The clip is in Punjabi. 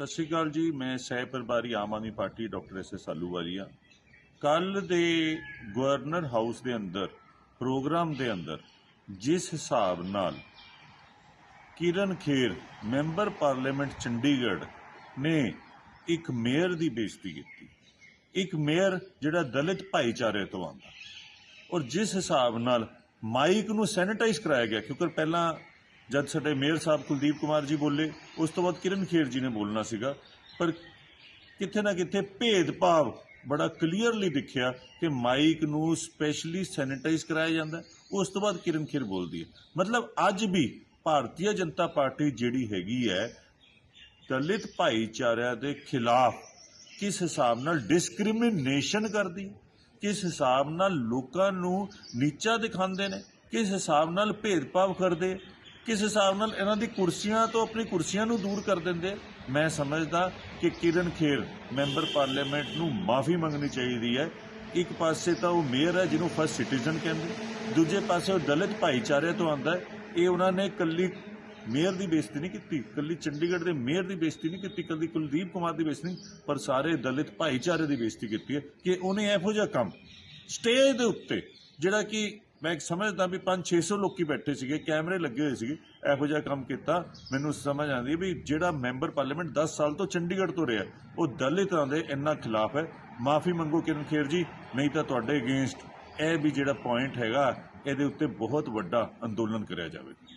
ਸਤਿ ਸ਼੍ਰੀ ਅਕਾਲ ਜੀ, ਮੈਂ ਸਹਿ ਪਰਿਵਾਰੀ Aam Aadmi party doctor S S Ahluwalia ਕੱਲ ਦੇ ਗਵਰਨਰ ਹਾਊਸ ਦੇ ਅੰਦਰ, ਪ੍ਰੋਗਰਾਮ ਦੇ ਅੰਦਰ, ਜਿਸ ਹਿਸਾਬ ਨਾਲ ਕਿਰਨ ਖੇਰ, ਮੈਂਬਰ ਪਾਰਲੀਮੈਂਟ ਚੰਡੀਗੜ੍ਹ ਨੇ ਇੱਕ ਮੇਅਰ ਦੀ ਬੇਇੱਜ਼ਤੀ ਕੀਤੀ। ਇੱਕ ਮੇਅਰ ਜਿਹੜਾ ਦਲਿਤ ਭਾਈਚਾਰੇ ਤੋਂ ਆਉਂਦਾ। ਔਰ ਜਿਸ ਹਿਸਾਬ ਨਾਲ ਮਾਈਕ ਨੂੰ ਸੈਨੀਟਾਈਜ਼ ਕਰਾਇਆ ਗਿਆ, ਕਿਉਂਕਿ ਪਹਿਲਾਂ ਜਦ ਸਾਡੇ ਮੇਅਰ ਸਾਹਿਬ ਕੁਲਦੀਪ ਕੁਮਾਰ ਜੀ ਬੋਲੇ ਉਸ ਤੋਂ ਬਾਅਦ ਕਿਰਨ ਖੇਰ ਜੀ ਨੇ ਬੋਲਣਾ ਸੀਗਾ। ਪਰ ਕਿਤੇ ਨਾ ਕਿਤੇ ਭੇਦਭਾਵ ਬੜਾ ਕਲੀਅਰਲੀ ਦਿਖਿਆ ਕਿ ਮਾਈਕ ਨੂੰ ਸਪੈਸ਼ਲੀ ਸੈਨੀਟਾਈਜ਼ ਕਰਾਇਆ ਜਾਂਦਾ। ਉਸ ਤੋਂ ਬਾਅਦ ਕਿਰਨ ਖੇਰ ਬੋਲਦੀ ਹੈ। ਮਤਲਬ ਅੱਜ ਵੀ ਭਾਰਤੀ ਜਨਤਾ ਪਾਰਟੀ ਜਿਹੜੀ ਹੈਗੀ ਹੈ ਦਲਿਤ ਭਾਈਚਾਰਿਆਂ ਦੇ ਖਿਲਾਫ ਕਿਸ ਹਿਸਾਬ ਨਾਲ ਡਿਸਕ੍ਰਿਮੀਨੇਸ਼ਨ ਕਰਦੀ ਹੈ, ਕਿਸ ਹਿਸਾਬ ਨਾਲ ਲੋਕਾਂ ਨੂੰ ਨੀਚਾ ਦਿਖਾਉਂਦੇ ਨੇ ਕਿਸ ਹਿਸਾਬ ਨਾਲ ਭੇਦਭਾਵ ਕਰਦੇ ਕਿਸ ਹਿਸਾਬ ਨਾਲ ਇਹਨਾਂ ਦੀ ਕੁਰਸੀਆਂ ਤੋਂ ਆਪਣੀ ਕੁਰਸੀਆਂ ਨੂੰ ਦੂਰ ਕਰ ਦਿੰਦੇ? ਮੈਂ ਸਮਝਦਾ ਕਿ ਕਿਰਨ ਖੇਰ, ਮੈਂਬਰ ਪਾਰਲੀਮੈਂਟ ਨੂੰ ਮਾਫੀ ਮੰਗਣੀ ਚਾਹੀਦੀ ਹੈ। ਇੱਕ ਪਾਸੇ ਤਾਂ ਉਹ ਮੇਅਰ ਹੈ, ਜਿਹਨੂੰ ਫਸਟ ਸਿਟੀਜ਼ਨ ਕਹਿੰਦੇ। ਦੂਜੇ ਪਾਸੇ ਉਹ ਦਲਿਤ ਭਾਈਚਾਰੇ ਤੋਂ ਆਂਦਾ ਹੈ। ਇਹ ਉਹਨਾਂ ਨੇ ਕੱਲੀ ਮੇਅਰ ਦੀ ਬੇਇੱਜ਼ਤੀ ਨਹੀਂ ਕੀਤੀ ਕੱਲੀ ਚੰਡੀਗੜ੍ਹ ਦੇ ਮੇਅਰ ਦੀ ਬੇਇੱਜ਼ਤੀ ਨਹੀਂ ਕੀਤੀ ਕੱਲੀ ਕੁਲਦੀਪ ਕੁਮਾਰ ਦੀ ਬੇਇੱਜ਼ਤੀ ਨਹੀਂ, ਪਰ ਸਾਰੇ ਦਲਿਤ ਭਾਈਚਾਰੇ ਦੀ ਬੇਇੱਜ਼ਤੀ ਕੀਤੀ ਹੈ ਕਿ ਉਹਨੇ ਇਹੋ ਜਿਹਾ ਕੰਮ ਸਟੇਜ ਦੇ ਉੱਤੇ, ਜਿਹੜਾ ਕਿ ਮੈਂ ਇੱਕ ਸਮਝਦਾ ਵੀ 5-600 ਲੋਕੀ ਬੈਠੇ ਸੀਗੇ, ਕੈਮਰੇ ਲੱਗੇ ਹੋਏ ਸੀਗੇ, ਇਹੋ ਜਿਹਾ ਕੰਮ ਕੀਤਾ। ਮੈਨੂੰ ਸਮਝ ਆਉਂਦੀ ਹੈ ਵੀ ਜਿਹੜਾ ਮੈਂਬਰ ਪਾਰਲੀਮੈਂਟ 10 ਸਾਲ ਤੋਂ ਚੰਡੀਗੜ੍ਹ ਤੋਂ ਰਿਹਾ, ਉਹ ਦਲਿਤਾਂ ਦੇ ਇੰਨਾ ਖਿਲਾਫ ਹੈ। ਮਾਫੀ ਮੰਗੋ ਕਿਰਨ ਖੇਰ ਜੀ, ਨਹੀਂ ਤਾਂ ਤੁਹਾਡੇ ਅਗੇਂਸਟ ਇਹ ਵੀ ਜਿਹੜਾ ਪੁਆਇੰਟ ਹੈਗਾ, ਇਹਦੇ ਉੱਤੇ ਬਹੁਤ ਵੱਡਾ ਅੰਦੋਲਨ ਕਰਿਆ ਜਾਵੇਗਾ